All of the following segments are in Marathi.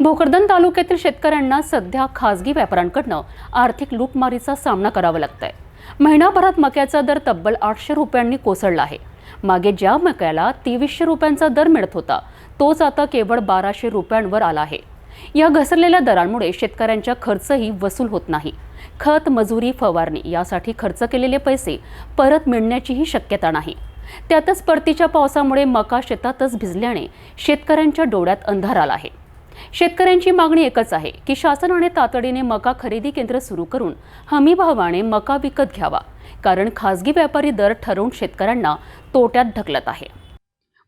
भोकरदन तालुक्यातील शेतकऱ्यांना सध्या खासगी व्यापाऱ्यांकडनं आर्थिक लूटमारीचा सामना करावा लागतोय. महिनाभरात मक्याचा दर तब्बल आठशे रुपयांनी कोसळला आहे. मागे ज्या मक्याला तेवीसशे रुपयांचा दर मिळत होता तोच आता केवळ बाराशे रुपयांवर आला आहे. या घसरलेल्या दरांमुळे शेतकऱ्यांचा खर्चही वसूल होत नाही. खत मजुरी फवारणी यासाठी खर्च केलेले पैसे परत मिळण्याचीही शक्यता नाही. त्यातच परतीच्या पावसामुळे मका शेतातच भिजल्याने शेतकऱ्यांच्या डोळ्यात अंधार आला आहे. शेतकऱ्यांची मागणी एकच आहे की शासनाने तातडीने मका खरेदी केंद्र सुरू करून हमीभावाने मका विकत घ्यावा कारण खासगी व्यापारी दर ठरवून शेतकऱ्यांना तोट्यात ढकलत आहे.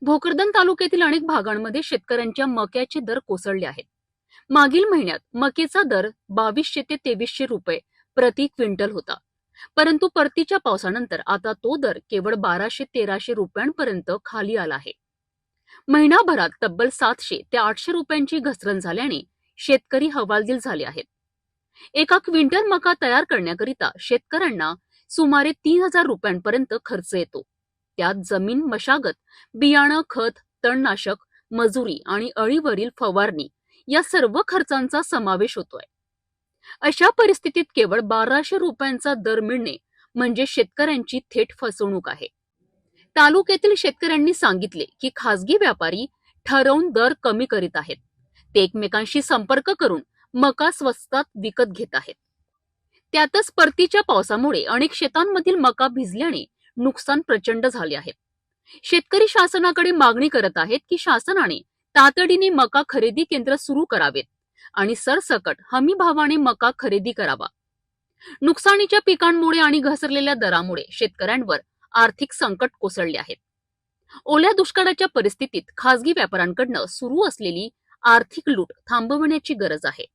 भोकरदन तालुक्यातील अनेक भागांमध्ये शेतकऱ्यांच्या मक्याचे दर कोसळले आहेत. मागील महिन्यात मकेचा दर बावीसशे ते तेवीसशे रुपये प्रति क्विंटल होता. परंतु परतीच्या पावसानंतर आता तो दर केवळ बाराशे तेराशे रुपयांपर्यंत खाली आला आहे. महिनाभरात तब्बल सातशे ते आठशे रुपयांची घसरण झाल्याने शेतकरी हवालदिल झाले आहेत. एका क्विंटल मका तयार करण्याकरिता शेतकऱ्यांना सुमारे तीन हजार रुपयांपर्यंत खर्च येतो. त्यात जमीन मशागत बियाणं खत तणनाशक मजुरी आणि अळीवरील फवारणी या सर्व खर्चांचा समावेश होतोय. अशा परिस्थितीत केवळ बाराशे रुपयांचा दर मिळणे म्हणजे शेतकऱ्यांची थेट फसवणूक आहे. तालुक्यातील शेतकऱ्यांनी सांगितले की खासगी व्यापारी ठरवून दर कमी करीत आहेत. ते एकमेकांशी संपर्क करून मका स्वस्तात विकत घेत आहेत. त्यातच परतीच्या पावसामुळे अनेक शेतांमधील मका भिजल्याने नुकसान प्रचंड झाले आहे. शेतकरी शासनाकडे मागणी करत आहेत की शासनाने तातडीने मका खरेदी केंद्र सुरू करावेत आणि सरसकट हमी भावाने मका खरेदी करावा. नुकसानीच्या पिकांमुळे आणि घसरलेल्या दरामुळे शेतकऱ्यांवर आर्थिक संकट कोसळले आहेत. ओल्या दुष्काळाच्या परिस्थितीत खासगी व्यापाऱ्यांकडनं सुरू असलेली आर्थिक लूट थांबवण्याची गरज आहे.